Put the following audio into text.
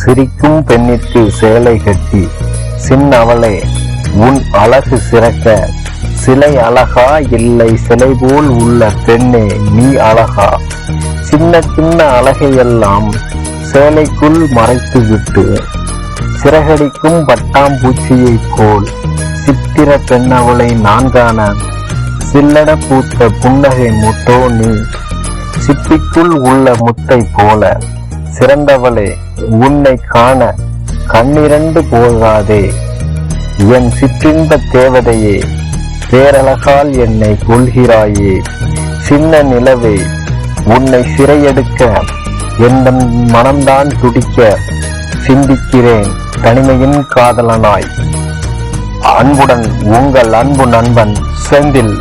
சிரிக்கும் பெண்ணிற்கு சேலை கட்டி சின்னவளே உன் அழகு சிறக்க சிலை அழகா இல்லை சிலை போல் உள்ள பெண்ணே நீ அழகா? சின்ன சின்ன அழகையெல்லாம் சேலைக்குள் மறைத்து விட்டு சிறகடிக்கும் பட்டாம்பூச்சியைப் போல் சித்திர பெண்ணவளை நான் காண சில்லட பூத்த புன்னகை முட்டோ நீ? சிப்பிக்குள் உள்ள முத்தை போல சிறந்தவளே உன்னை காண கண்ணிரண்டு போகாதே. என் சிற்றின்ப தேவதையே பேரழகால் என்னை கொள்கிறாயே சின்ன நிலவே உன்னை சிறையெடுக்க என் மனம்தான் துடிக்க சிந்திக்கிறேன் தனிமையின் காதலனாய். அன்புடன் உங்கள் அன்பு நண்பன் செந்தில்.